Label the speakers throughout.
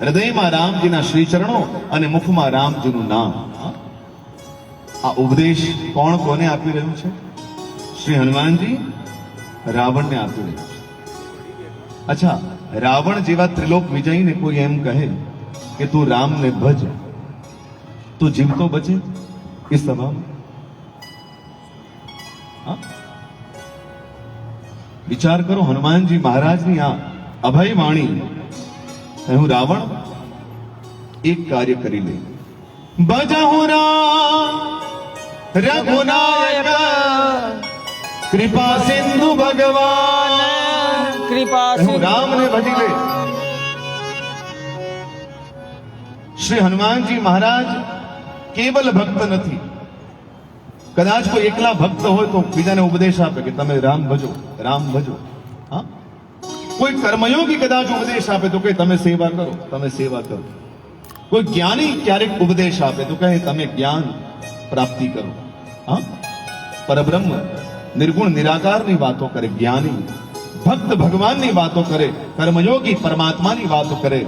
Speaker 1: હૃદયમાં રામજીના શ્રી ચરણો અને મુખમાં રામજીનું નામ. આ ઉપદેશ કોણ કોને આપી રહ્યું છે? શ્રી હનુમાનજી રાવણને આપી રહ્યું છે. અચ્છા, રાવણ જેવા ત્રિલોક વિજયને કોઈ એમ કહે કે તું રામને ભજ. તું જીવતો બચે? એ તમામ? વિચાર કરો હનુમાનજી મહારાજની આ અભય વાણી હું રાવણ એક કાર્ય કરી લે બજહુ રામ રઘુનાયક કૃપા સિંધુ ભગવાન.
Speaker 2: કૃપા
Speaker 1: હું રામને ભજી લે શ્રી હનુમાનજી મહારાજ કેવલ ભક્ત નથી. કદાચ કોઈ એકલા ભક્ત હોય તો બીજાને ઉપદેશ આપે કે તમે રામ ભજો રામ ભજો. હા? કોઈ કર્મયોગી કદાચ ઉપદેશ આપે તો કે તમે સેવા કરો તમે સેવા કરો કોઈ જ્ઞાની ક્યારેક ઉપદેશ આપે તો કહે તમે જ્ઞાન પ્રાપ્તિ કરો હા પરબ્રહ્મ નિર્ગુણ નિરાકારની વાતો કરે જ્ઞાની ભક્ત ભગવાનની વાતો કરે કર્મયોગી પરમાત્માની વાતો કરે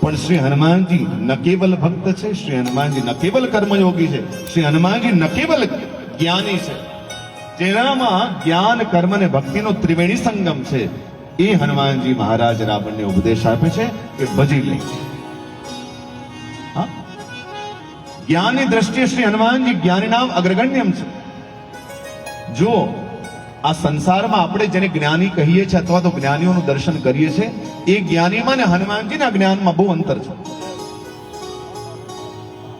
Speaker 1: પણ શ્રી હનુમાનજી ન કેવલ ભક્ત છે શ્રી હનુમાનજી ન કેવલ કર્મયોગી છે શ્રી હનુમાનજી ન કેવલ જ્ઞાની છે જેનામાં જ્ઞાન, કર્મ અને ભક્તિનો ત્રિવેણી સંગમ છે. એ હનુમાનજી મહારાજ આપણને ઉપદેશ આપે છે કે ભજી લે. હા? જ્ઞાનની દ્રષ્ટિએ શ્રી હનુમાનજી જ્ઞાની નામ અગ્રગણ્યમ છે. જો આ સંસારમાં આપણે જેને જ્ઞાની કહીએ છીએ અથવા તો જ્ઞાનીઓનું દર્શન કરીએ છીએ, એ જ્ઞાનીમાં ને હનુમાનજીના જ્ઞાનમાં બહુ અંતર છે.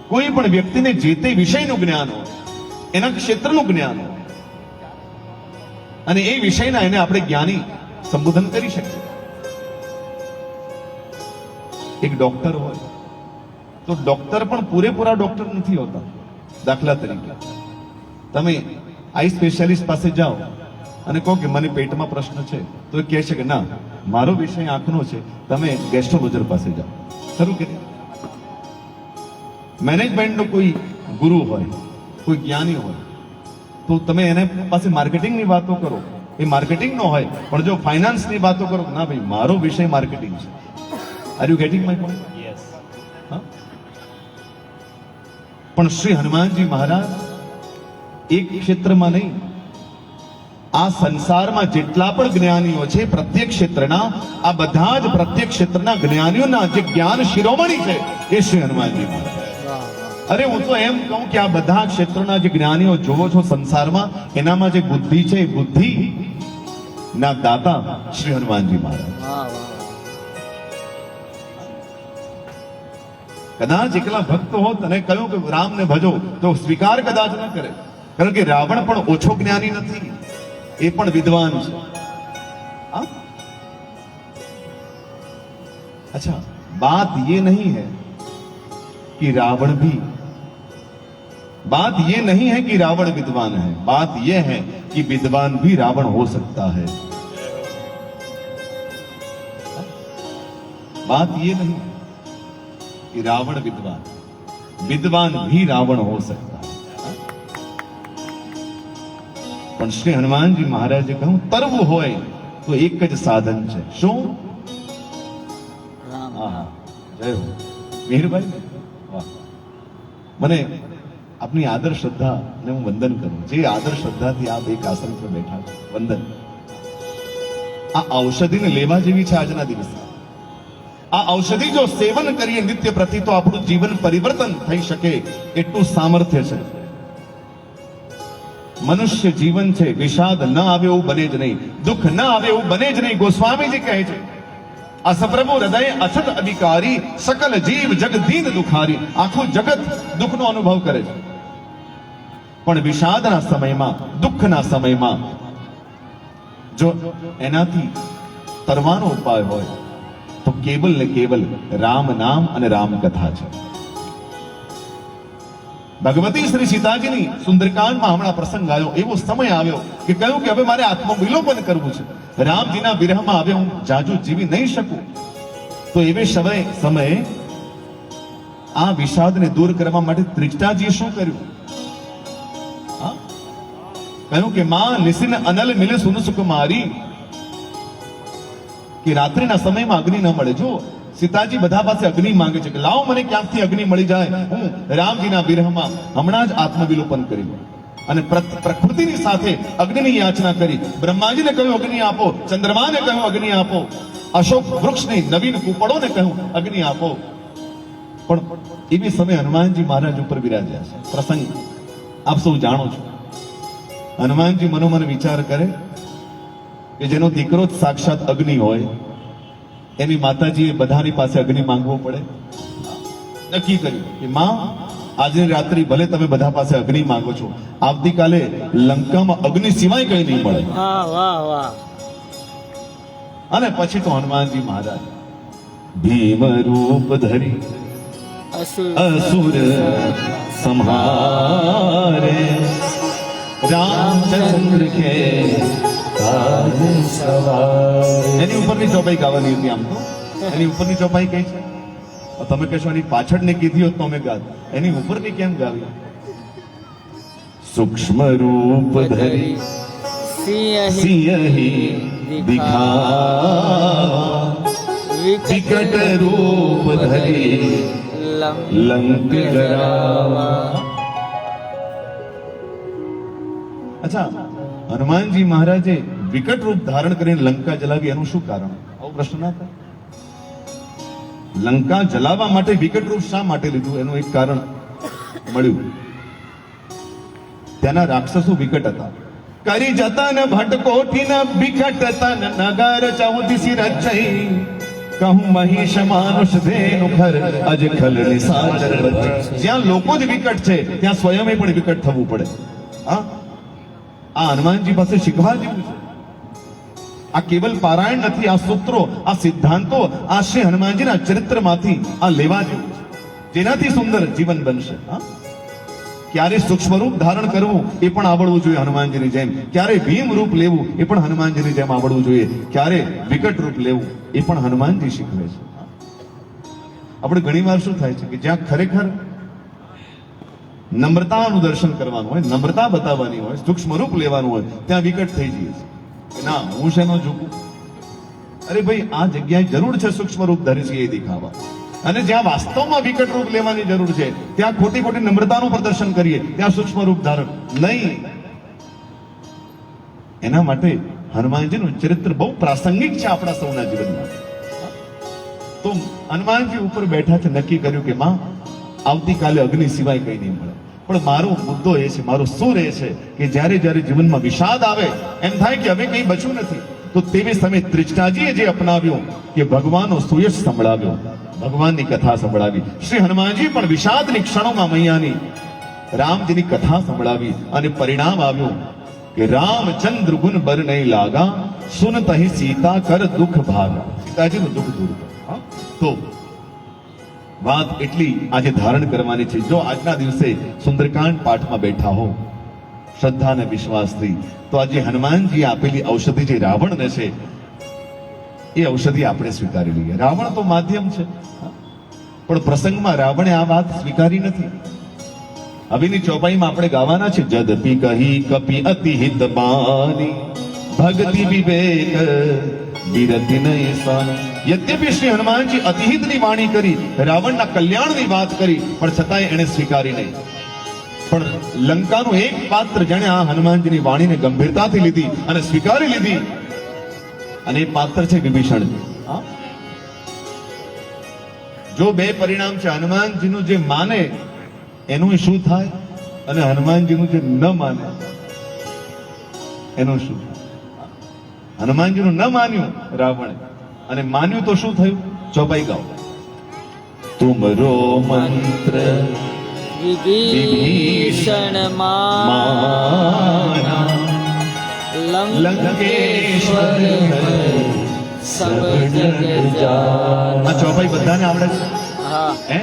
Speaker 1: કોઈ પણ વ્યક્તિને જે તે વિષયનું જ્ઞાન હોય, એના ક્ષેત્રનું જ્ઞાન હોય અને એ વિષયના એને આપણે જ્ઞાની સંબોધન કરી શકીએ. એક ડોક્ટર હોય, તો ડોક્ટર પણ પૂરેપૂરા ડોક્ટર નથી હોતા, દાખલા તરીકે. તમે આઈ સ્પેશિયાલિસ્ટ પાસે જાઓ અને કહો કે મને પેટમાં પ્રશ્ન છે તો એ કહે છે કે, ના, મારો વિષય આંખનો છે, તમે ગેસ્ટ્રોલોજર પાસે જાઓ. ખરું કે મેનેજમેન્ટનો કોઈ ગુરુ હોય, કોઈ જ્ઞાની હોય તો તમે એને પાસે માર્કેટિંગની વાતો કરો. એ માર્કેટિંગ નો હોય પણ જો ફાઇનાન્સની વાતો કરો ના ભાઈ મારો વિષય માર્કેટિંગ છે. Are you getting my point yes પણ શ્રી હનુમાનજી મહારાજ એક ક્ષેત્રમાં નહીં આ સંસારમાં જેટલા પણ જ્ઞાનીઓ છે પ્રત્યેક ક્ષેત્રના આ બધા જ પ્રત્યેક ક્ષેત્રના જ્ઞાનીઓના જે જ્ઞાન શિરોમણી છે એ શ્રી હનુમાનજી મહારાજ. અરે હું તો એમ કહું કે આ બધા ક્ષેત્રના જે જ્ઞાનીઓ જોવો છો સંસારમાં એનામાં જે બુદ્ધિ છે એ બુદ્ધિ ના દાતા શ્રી હનુમાનજી મહારાજ કદાચ એકલા ભક્ત હોત અને કહ્યું કે રામને ભજો તો સ્વીકાર કદાચ ન કરે કારણ કે રાવણ પણ ઓછો જ્ઞાની નથી એ પણ વિદ્વાન છે હા? अच्छा बात ये नहीं है कि रावण भी बात ये नहीं है कि रावण विद्वान है बात ये है कि विद्वान भी रावण हो सकता है बात ये नहीं कि रावण विद्वान विद्वान भी रावण हो सकता है પણ શ્રી હનુમાનજી મહારાજે કહ્યું તરવું હોય તો એક જ સાધન છે શું આહા, જય હો મિહિરભાઈ વાહ મને આપની આદર, શ્રદ્ધા હું વંદન કરું. જે આદર, શ્રદ્ધાથી આપ એક આસન પર બેઠા વંદન. આ ઔષધિને લેવા જેવી છે આજના દિવસે. આ ઔષધિ જો સેવન કરીએ નિત્ય પ્રતિ, તો આપણું જીવન પરિવર્તન થઈ શકે એટલું સામર્થ્ય છે. મનુષ્ય જીવન છે, વિષાદ ન આવે એવું બને જ નહીં. દુઃખ ન આવે એવું બને જ નહીં. ગોસ્વામીજી કહે છે આ સપ્રભુ હૃદય અછત અધિકારી, સકલ જીવ જગદીન દુખારી. આખું જગત દુઃખનો અનુભવ કરે છે. પણ વિષાદના સમયમાં, દુઃખના સમયમાં, જો એનાથી તરવાનો ઉપાય હોય, તો કેવલ ને કેવલ રામ નામ અને રામ કથા છે. ભગવતી શ્રી સીતાજીની સુંદરકાંડમાં હમણાં પ્રસંગ આવ્યો, એવો સમય આવ્યો કે કહ્યું કે હવે મારે આત્મવિલોપન કરવું છે. રામજીના વિરહમાં હવે હું જાજુ જીવી નહીં શકું. તો એવે સમય, સમયે આ વિષાદને દૂર કરવા માટે ત્રિષ્ટાજીએ શું કર્યું? કહ્યું કે માં નિસિન અનલ મિલે સુન સુખ મારી કે રાત્રિના સમયમાં અગ્નિ ન મળે જો સીતાજી બધા પાસે અગ્નિ માંગે છે કે લાવો મને ક્યાંકથી અગ્નિ મળી જાય હું રામજીના વિરહમાં હમણાં જ આત્મવિલોપન કરી અને પ્રકૃતિની સાથે અગ્નિની યાચના કરી। બ્રહ્માજીને કહ્યું, અગ્નિ આપો, ચંદ્રમાને કહ્યું, અગ્નિ આપો, અશોક વૃક્ષની નવીન કૂપળોને કહ્યું, અગ્નિ આપો. પણ એવી સમય હનુમાનજી મહારાજ ઉપર બિરાજ્યા છે, પ્રસંગ આપ સૌ જાણો છો. હનુમાનજી મનોમન વિચાર કરે કે જેનો દીકરો જ સાક્ષાત અગ્નિ હોય એની માતાજીએ બધાની પાસે અગ્નિ માંગવો પડે. નક્કી કર્યું કે માં આજની રાત્રિ ભલે તમે બધા પાસે અગ્નિ માંગો છો આવતીકાલે લંકામાં અગ્નિ સિવાય કઈ નહીં મળે. અને પછી તો હનુમાનજી મહારાજ ભીમ રૂપ ધરી
Speaker 2: અસુર
Speaker 1: સંહારે રામચંદ્ર કે એની ઉપરની ચોપાઈ ગાવાની હતી આમ તો એની ઉપરની ચોપાઈ કઈ છે તમે કહેશો એની પાછળની કીધી હોત તો અમે ગાત એની ઉપરની કેમ ગાવી સૂક્ષ્મ રૂપ ધરી
Speaker 2: સિંહ
Speaker 1: સિંહી દિખા વિકટ રૂપ ધરી લંક અચ્છા હનુમાનજી મહારાજે વિકટ રૂપ ધારણ કરીને લંકા જલાવી એનું શું કારણ આવો પ્રશ્ન ના થાય લંકા જલાવવા માટે વિકટ રૂપ શા માટે લીધું એનું એક કારણ મળ્યું તેના રાક્ષસો વિકટ હતા કરી જતા ને ભટકોઠી ન વિકટ તન નગર ચૌદિસી રચઈ આ હનુમાનજી પાસે શીખવા આ કેવલ પારાયણ નથી, આ સૂત્રો, આ સિદ્ધાંતો, આ શ્રી હનુમાનજીના ચરિત્રમાંથી આ લેવા જેવું જેનાથી સુંદર જીવન બનશે. હા? ક્યારે સૂક્ષ્મ રૂપ ધારણ કરવું એ પણ આવડવું જોઈએ હનુમાનજીની જેમ. ક્યારે ભીમ રૂપ લેવું એ પણ હનુમાનજીની જેમ આવડવું જોઈએ. ક્યારે વિકટ રૂપ લેવું એ પણ હનુમાનજી શીખવે છે. આપણે ઘણીવાર શું થાય છે કે જ્યાં ખરેખર નમ્રતાનું દર્શન કરવાનું હોય, નમ્રતા બતાવવાની હોય સૂક્ષ્મ રૂપ લેવાનું હોય, ત્યાં વિકટ થઈ જઈએ છીએ. ના, હું શેનો ઝૂકું અરે ભાઈ, આ જગ્યાએ જરૂર છે સૂક્ષ્મ રૂપ ધરી છે એ દેખાવા. અને જ્યાં વાસ્તવમાં વિકટ રૂપ લેવાની જરૂર છે, ત્યાં ખોટી ખોટી નમ્રતાનું પ્રદર્શન કરીએ, ત્યાં સૂક્ષ્મ રૂપ ધારણ. નહીં. એના માટે હનુમાનજીનું ચરિત્ર બહુ પ્રાસંગિક છે આપણા સૌના જીવનમાં. તો હનુમાનજી ઉપર બેઠા છે, નક્કી કર્યું કે માં, આવતીકાલે અગ્નિ સિવાય કઈ નહીં મળે. પણ મારો મુદ્દો એ છે, મારો સુર એ છે કે જ્યારે જ્યારે જીવનમાં વિષાદ આવે, એમ થાય કે હવે કંઈ બચ્યું નથી, તો તેવી સમયે ત્રિષ્ટાજીએ જે અપનાવ્યું કે ભગવાનનો સુયશ સંભળાવ્યો. ભગવાનની કથા સંભળાવી. શ્રી હનુમાનજી પણ વિષાદની ક્ષણોમાં મૈયાની રામજીની કથા સંભળાવી અને પરિણામ આવ્યું કે રામચંદ્ર ગુણ બર નહીં લાગા, સુન તહી સીતા કર દુઃખ ભાગ. સીતાજીનું દુઃખ દૂર તો વાત એટલી આજે ધારણ કરવાની છે. જો આજના દિવસે સુંદરકાંડ પાઠમાં બેઠા હો શ્રદ્ધા અને વિશ્વાસથી તો આજે હનુમાનજી આપેલી ઔષધિ જે રાવણને છે એ ઔષધિ આપણે સ્વીકારી લઈએ. રાવણ તો માધ્યમ છે. પણ પ્રસંગમાં રાવણે આ વાત સ્વીકારી નથી. હવેની ચોપાઈમાં આપણે ગાવાના છે જદપી કહી કપી અતિ હિત બાની ભક્તિ વિવેક વિરતિ નહીં સાની. યદ્યપી શ્રી હનુમાનજી અતિહિતની વાણી કરી, રાવણના કલ્યાણની વાત કરી, પણ છતાંય એણે સ્વીકારી નહીં. પણ લંકાનું એક પાત્ર જેણે આ હનુમાનજીની વાણીને ગંભીરતાથી લીધી અને સ્વીકારી લીધી અને એ પાત્ર છે વિભીષણ. જો બે પરિણામ છે હનુમાનજીનું જે માને એનું શું થાય? અને હનુમાનજીનું જે ન માને એનું શું થાય? હનુમાનજીનું ન માન્યું રાવણે અને માન્યું તો શું થયું? ચોપાઈ ગાઓ. તુમરો મંત્ર
Speaker 2: વિભીષણ
Speaker 1: માના.
Speaker 2: લંકેશ્વર સબ જગ જાન
Speaker 1: આ ચોપાઈ બધાને આવડે છે.
Speaker 2: હા.
Speaker 1: હે?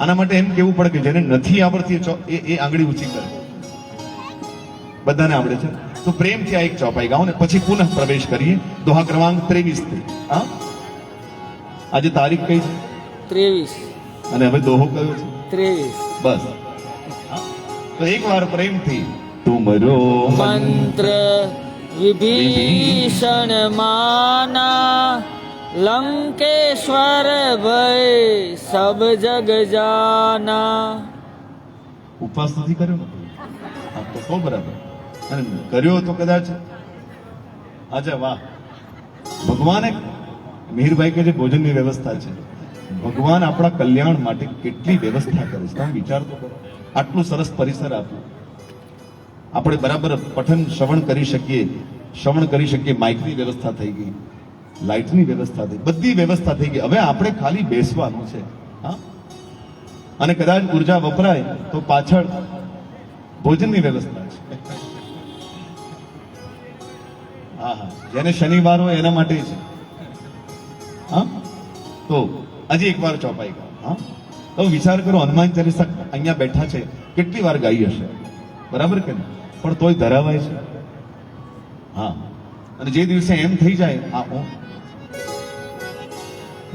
Speaker 1: આના માટે એમ કેવું પડે કે જેને નથી આવડતી એ આંગળી ઊંચી કરે. બધાને આવડે છે. તો પ્રેમથી આ એક ચોપાઈ ગાઓ ને પછી પુનઃ પ્રવેશ કરીએ. દોહા ક્રમાંક ત્રેવીસથી. હા? આજે તારીખ કઈ છે?
Speaker 2: ત્રેવીસ.
Speaker 1: અને હવે દોહો કયો છે?
Speaker 2: ત્રેવીસ.
Speaker 1: બસ? તો એક વાર પ્રેમથી તુમરો
Speaker 2: મંત્ર વિભીષણ માના લંકેશ્વર ભય સબ જગ જાના.
Speaker 1: ઉપવાસ નથી કર્યો ને? હા તો કો બરાબર. અને કર્યો તો કદાચ. અચ્છા વાહ. ભગવાને મિહિરભાઈ કે જે ભોજનની વ્યવસ્થા છે ભગવાન આપણા કલ્યાણ માટે કેટલી વ્યવસ્થા કરે છે? તમે વિચાર તો કરો. આટલું સરસ પરિસર આપ્યું. આપણે બરાબર પઠન શ્રવણ કરી શકીએ, શ્રવણ કરી શકીએ, માઇકની વ્યવસ્થા થઈ ગઈ, લાઇટની વ્યવસ્થા થઈ, બધી વ્યવસ્થા થઈ ગઈ. હવે આપણે ખાલી બેસવાનું છે, હા? અને કદાચ ઊર્જા વપરાય તો પાછળ ભોજનની વ્યવસ્થા છે. હા હા. જેને શનિવાર હોય એના માટે છે. હા? તો હજી એક વાર ચોપાઈ ગયો, હા? તો વિચાર કરો, હનુમાન ચાલીસા અહીંયા બેઠા છે, કેટલી વાર ગાઈ હશે? બરાબર કે નહીં? પણ તોય ધરાવાય છે. હા. અને જે દિવસે એમ થઈ જાય, આ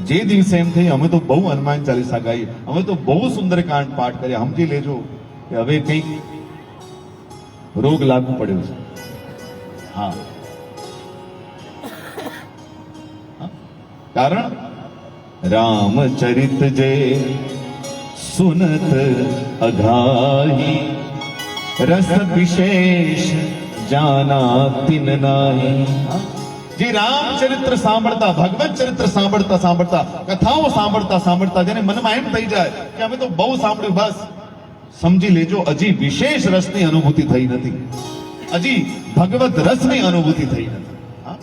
Speaker 1: જે દિવસે એમ થઈ, અમે તો બહુ હનુમાન ચાલીસા ગાઈએ. અમે તો બહુ સુંદરકાંડ પાઠ કર્યા સમજી લેજો કે હવે કંઈક રોગ લાગુ પડ્યો છે. હા? કારણ? રામચરિત જે સુનત અઘાહી રસ વિશેષ જાના તિન નાહી જે રામચરિત્ર સાંભળતા ભગવત ચરિત્ર સાંભળતા સાંભળતા કથાઓ સાંભળતા સાંભળતા જેને મનમાં એમ થઈ જાય કે અમે તો બહુ સાંભળ્યું બસ સમજી લેજો હજી વિશેષ રસની અનુભૂતિ થઈ નથી હજી ભગવત રસની અનુભૂતિ થઈ નથી હા?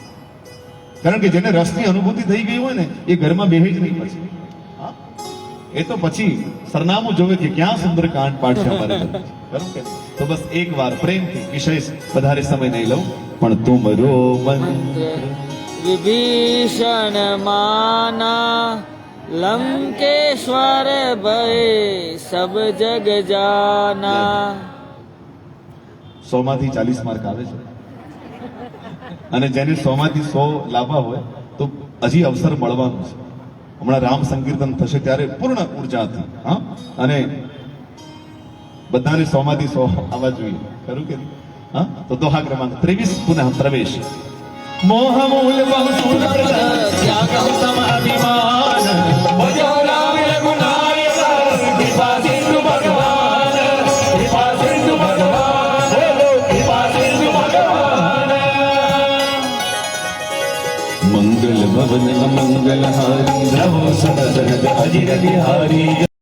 Speaker 1: કારણ કે જેને રસની અનુભૂતિ થઈ ગઈ હોય ને એ ઘરમાં બેહી જ નહીં પછી હા? એ તો પછી સરનામું જોવે કે ક્યાં સુંદર કાંડ પાઠ છે અમારે ઘરે. બરાબર કે નહીં? તો બસ એક વાર પ્રેમથી વિશેષ વધારે સમય નહીં લઉં પણ તુમરો મંત્ર
Speaker 2: વિભીષણ માના લંકેશ્વર ભય સબ જગ જાના.
Speaker 1: સો માંથી ચાલીસ માર્ક આવે છે. અને જેને સો માંથી સો લાવવા હોય તો હજી અવસર મળવાનો છે. હમણાં રામ સંકીર્તન થશે ત્યારે પૂર્ણ ઉર્જાથી હા? અને બધાને સો માંથી સો આવવા જોઈએ. ખરું કે નહીં? હા? તો દોહા ક્રમાંક ત્રેવીસ, પુનઃ પ્રવેશ. મોહ મૂલ બહુ સુંદર ત્યાગમ સમ અભિમાન ભજો રામ રઘુનાયક કૃપા સિંધુ ભગવાન. કૃપા સિંધુ ભગવાન. બોલો કૃપા સિંધુ ભગવાન. મંગલ ભવન મંગલ હારી રવો સદા સરદ અજિર બિહારી.